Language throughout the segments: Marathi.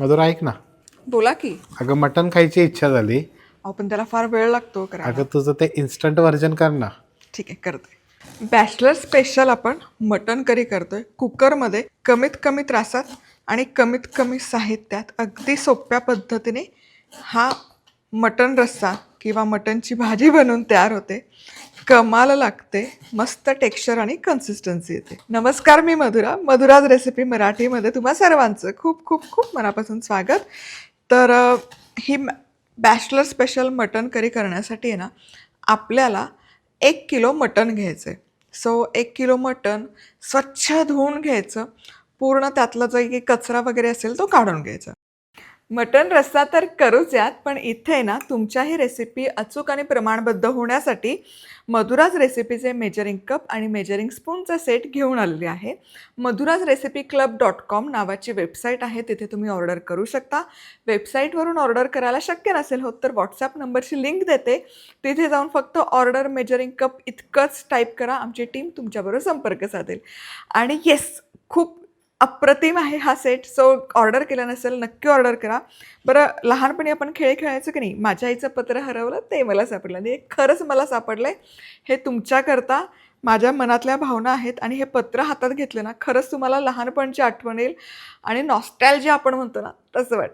मधुर ऐक ना. बोला की. अगं मटण खायची इच्छा झाली. अहो पण त्याला फार वेळ लागतो करायला. अगं तुझं ते इन्स्टंट व्हर्जन कर ना. ठीक आहे करते. बॅचलर स्पेशल आपण मटन करी करतोय. कुकरमध्ये कमीत कमी त्रासात आणि कमीत कमी साहित्यात अगदी सोप्या पद्धतीने हा मटन रस्सा किंवा मटनची भाजी बनवून तयार होते. कमाल लागते. मस्त टेक्स्चर आणि कन्सिस्टन्सी येते. नमस्कार मी मधुरा. मधुराज रेसिपी मराठीमध्ये तुम्हा सर्वांचं खूप खूप खूप मनापासून स्वागत. तर ही बॅचलर स्पेशल मटन करी करण्यासाठी आहे ना आपल्याला एक किलो मटण घ्यायचं आहे सो एक किलो मटण स्वच्छ धुवून घ्यायचं. पूर्ण त्यातला जो काही कचरा वगैरे असेल तो काढून घ्यायचा. मटन रस्सा तर करूच यात पण इथे ना तुमच्याही रेसिपी अचूक आणि प्रमाणबद्ध होण्यासाठी मधुराज रेसिपीचे मेजरिंग कप आणि मेजरिंग स्पूनचा सेट घेऊन आलेले आहे. Madhura's recipe club dot com नावाची वेबसाईट आहे तिथे तुम्ही ऑर्डर करू शकता. वेबसाईटवरून ऑर्डर करायला शक्य नसेल होत तर व्हॉट्सॲप नंबरची लिंक देते. तिथे जाऊन फक्त ऑर्डर मेजरिंग कप इतकंच टाईप करा आमची टीम तुमच्याबरोबर संपर्क साधेल. आणि येस खूप अप्रतिम आहे हा सेट सो ऑर्डर केला नसेल नक्की ऑर्डर करा. बरं लहानपणी आपण खेळ खेळायचो की नाही माझ्या आईचं पत्र हरवलं ते मला सापडलं. आणि हे खरंच मला सापडलं आहे हे तुमच्याकरता माझ्या मनातल्या भावना आहेत आणि हे पत्र हातात घेतलं ना खरंच तुम्हाला लहानपणची आठवण येईल. आणि नॉस्टॅल जे आपण म्हणतो ना तसं वाट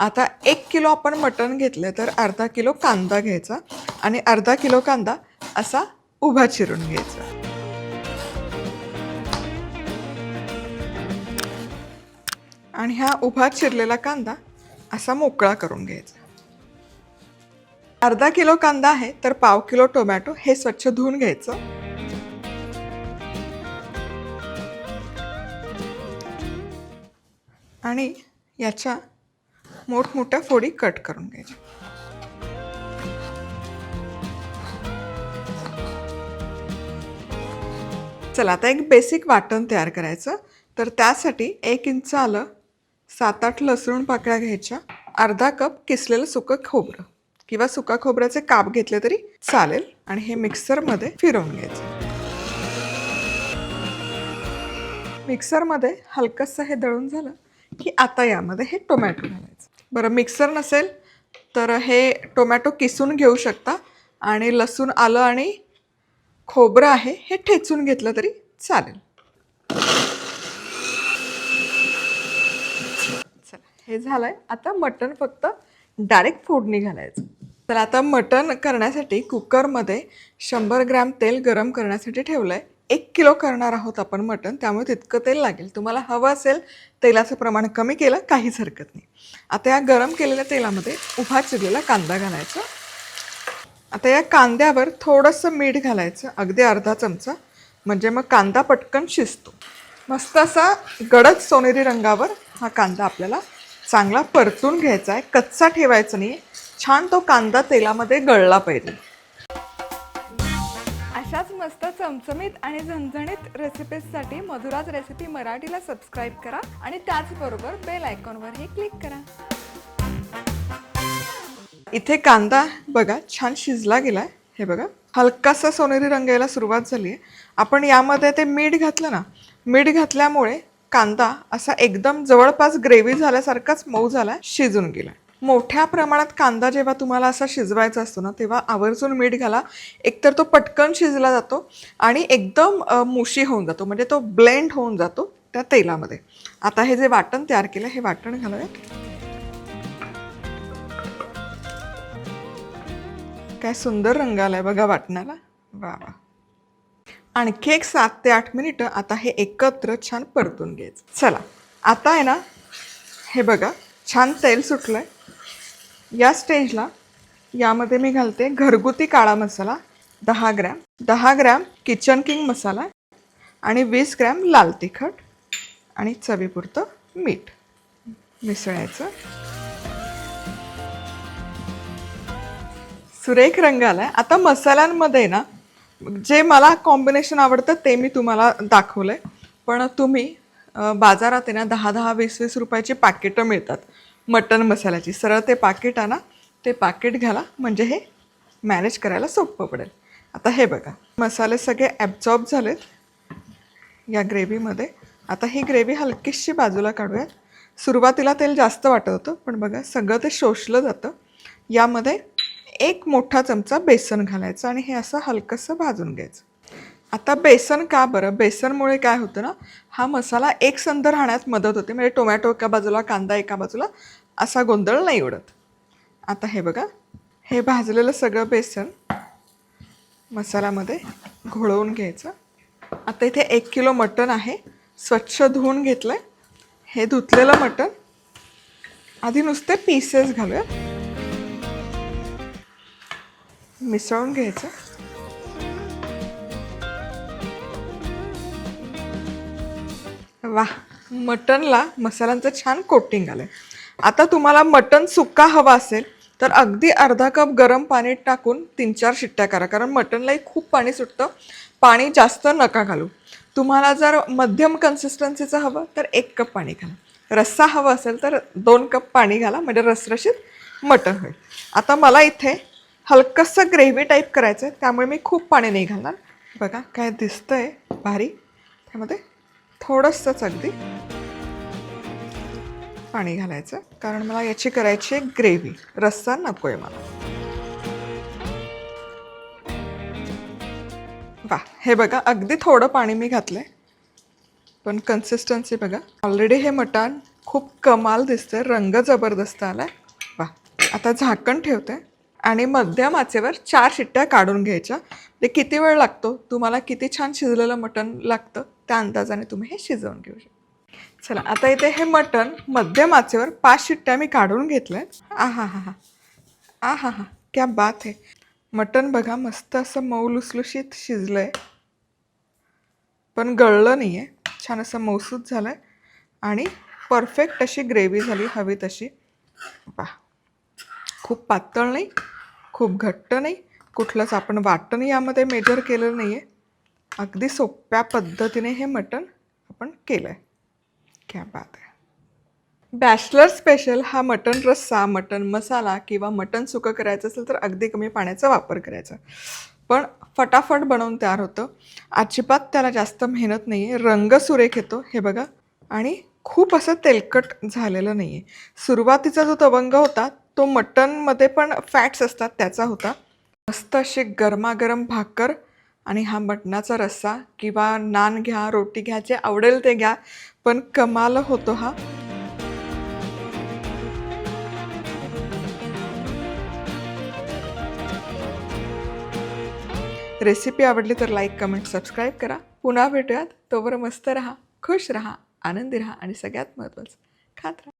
आता एक किलो आपण मटण घेतलं तर अर्धा किलो कांदा घ्यायचा आणि अर्धा किलो कांदा असा उभा चिरून घ्यायचा. आणि हा उभा चिरलेला कांदा असा मोकळा करून घ्यायचा. अर्धा किलो कांदा आहे तर पाव किलो टोमॅटो हे स्वच्छ धुवून घ्यायचं. आणि याच्या मोठमोठ्या फोडी कट करून घ्यायच्या. चला आता एक बेसिक वाटण तयार करायचं. तर त्यासाठी एक इंच आलं सात आठ लसूण पाकळ्या घ्यायच्या. अर्धा कप किसलेलं सुकं खोबरं. किंवा सुका खोबऱ्याचे काप घेतले तरी चालेल. आणि हे मिक्सरमध्ये फिरवून घ्यायचं. मिक्सरमध्ये हलकंसं हे दळून झालं की आता यामध्ये हे टोमॅटो घालायचं. बरं मिक्सर नसेल तर हे टोमॅटो किसून घेऊ शकता. आणि लसूण आलं आणि खोबरं आहे हे ठेचून घेतलं तरी चालेल. हे झालं आहे आता मटण फक्त डायरेक्ट फोडणी घालायचं. तर आता मटण करण्यासाठी कुकरमध्ये शंभर ग्रॅम तेल गरम करण्यासाठी ठेवलं आहे एक किलो करणार आहोत आपण मटण त्यामुळे तितकं तेल लागेल. तुम्हाला हवं असेल तेलाचं प्रमाण कमी केलं काहीच हरकत नाही. आता या गरम केलेल्या तेलामध्ये उभा चिरलेला कांदा घालायचा. आता या कांद्यावर थोडंसं मीठ घालायचं अगदी अर्धा चमचा. म्हणजे मग कांदा पटकन शिजतो. मस्त असा गडद सोनेरी रंगावर हा कांदा आपल्याला चांगला परतून घ्यायचा आहे कच्चा ठेवायचा नाही छान तो कांदा तेलामध्ये गळला पाहिजे. अशाच मस्त चमचमीत आणि झणझणीत रेसिपीजसाठी मधुराज रेसिपी मराठीला सबस्क्राईब करा आणि त्याचबरोबर बेल आयकॉनवरही क्लिक करा. इथे कांदा बघा छान शिजला गेलाय. हे बघा हलकासा सोनेरी रंग यायला सुरुवात झाली आहे आपण यामध्ये ते मीठ घातलं ना मीठ घातल्यामुळे कांदा असा एकदम जवळपास ग्रेव्ही झाल्यासारखाच मऊ झाला शिजून गेला मोठ्या प्रमाणात कांदा जेव्हा तुम्हाला असा शिजवायचा असतो ना तेव्हा आवर्जून मीठ घाला. एकतर तो पटकन शिजला जातो आणि एकदम मुशी होऊन जातो म्हणजे तो ब्लेंड होऊन जातो त्या तेलामध्ये. आता हे जे वाटण तयार केलं हे वाटण घालूया. काय सुंदर रंग आलाय बघा वाटणाला. वा वा. आणखी एक सात ते आठ मिनिटं आता हे एकत्र छान परतून घ्यायचं. चला आता आहे ना हे बघा छान तेल सुटलं आहे या स्टेजला यामध्ये मी घालते घरगुती काळा मसाला दहा ग्रॅम. दहा ग्रॅम किचन किंग मसाला आणि वीस ग्रॅम लाल तिखट आणि चवीपुरतं मीठ मिसळायचं. सुरेख रंग आलाय. आता मसाल्यांमध्ये ना जे मला कॉम्बिनेशन आवडतं ते मी तुम्हाला दाखवलंय. पण तुम्ही बाजारात आहे ना दहा दहा वीस वीस रुपयाची पाकिटं मिळतात. मटन मसाल्याची. सरळ ते पाकिट आणा ते पाकिट घाला म्हणजे हे मॅनेज करायला सोपं पडेल. आता हे बघा. मसाले सगळे ॲब्झॉर्ब झालेत या ग्रेव्हीमध्ये आता ही ग्रेव्ही हलकीशी बाजूला काढूयात सुरुवातीला तेल जास्त वाटत होतं पण बघा सगळं ते शोषलं जातं. यामध्ये एक मोठा चमचा बेसन घालायचं आणि हे असं हलकंसं भाजून घ्यायचं. आता बेसन का बरं? बेसनमुळे काय होतं ना हा मसाला एकसंध राहण्यास मदत होते. म्हणजे टोमॅटो एका बाजूला कांदा एका बाजूला असा गोंधळ नाही उडत. आता हे बघा हे भाजलेलं सगळं बेसन मसाल्यामध्ये घोळवून घ्यायचं. आता इथे एक किलो मटण आहे. स्वच्छ धुवून घेतलं आहे हे धुतलेलं मटण. आधी नुसते पीसेस घालूया. मिसळून घ्यायचं. वा मटनला मसाल्यांचं छान कोटिंग आलंय. आता तुम्हाला मटन सुक्का हवा असेल तर अगदी अर्धा कप गरम पाणी टाकून तीन चार शिट्ट्या करा कारण मटनलाही खूप पाणी सुटतं. पाणी जास्त नका घालू. तुम्हाला जर मध्यम कन्सिस्टन्सीचं हवं तर एक कप पाणी घाला. रस्सा हवा असेल तर दोन कप पाणी घाला म्हणजे रसरशीत मटन होईल. आता मला इथे हलकंसं ग्रेव्ही टाईप करायचं आहे त्यामुळे मी खूप पाणी नाही घालणार. बघा काय दिसतं आहे भारी. त्यामध्ये थोडंसंच अगदी पाणी घालायचं. कारण मला याची करायची आहे ग्रेव्ही रस्सा नको आहे मला. वा हे बघा अगदी थोडं पाणी मी घातलं आहे पण कन्सिस्टन्सी बघा. ऑलरेडी हे मटण खूप कमाल दिसतंय. रंग जबरदस्त आला आहे वा आता झाकण ठेवते. आणि मध्यम आचेवर चार शिट्ट्या काढून घ्यायच्या. ते किती वेळ लागतो? तुम्हाला किती छान शिजलेलं मटण लागतं? त्या अंदाजाने तुम्ही हे शिजवून घेऊ शकता. चला आता इथे हे मटण मध्यम आचेवर पाच शिट्ट्या मी काढून घेतल्या आ हा हा हा आ हा हा क्या बात आहे मटण बघा मस्त असं मऊ लुसलुशीत शिजलं आहे पण गळलं नाही आहे छान असं मौसूद झालं आहे आणि परफेक्ट अशी ग्रेव्ही झाली हवी तशी. वा खूप पातळ नाही खूप घट्ट नाही. कुठलंच आपण वाटण यामध्ये मेजर केलेलं नाही आहे अगदी सोप्या पद्धतीने हे मटण आपण केलं आहे क्या बात आहे. बॅचलर स्पेशल हा मटन रस्सा मटन मसाला किंवा मटन सुकं करायचं असेल तर अगदी कमी पाण्याचा वापर करायचा. पण फटाफट बनवून तयार होतं. अजिबात त्याला जास्त मेहनत नाही आहे रंग सुरेख येतो हे बघा. आणि खूप असं तेलकट झालेलं नाही आहे सुरुवातीचा जो तवंग होता तो मटनमध्ये पण फॅट्स असतात त्याचा होता. मस्त अशी गरमागरम भाकर आणि हा मटणाचा रस्सा किंवा नान घ्या रोटी घ्या जे आवडेल ते घ्या पण कमाल होतो हा. रेसिपी आवडली तर लाईक कमेंट सबस्क्राईब करा. पुन्हा भेटूयात. तोवर मस्त राहा खुश राहा आनंदी राहा आणि सगळ्यात महत्त्वाचं खात राहा.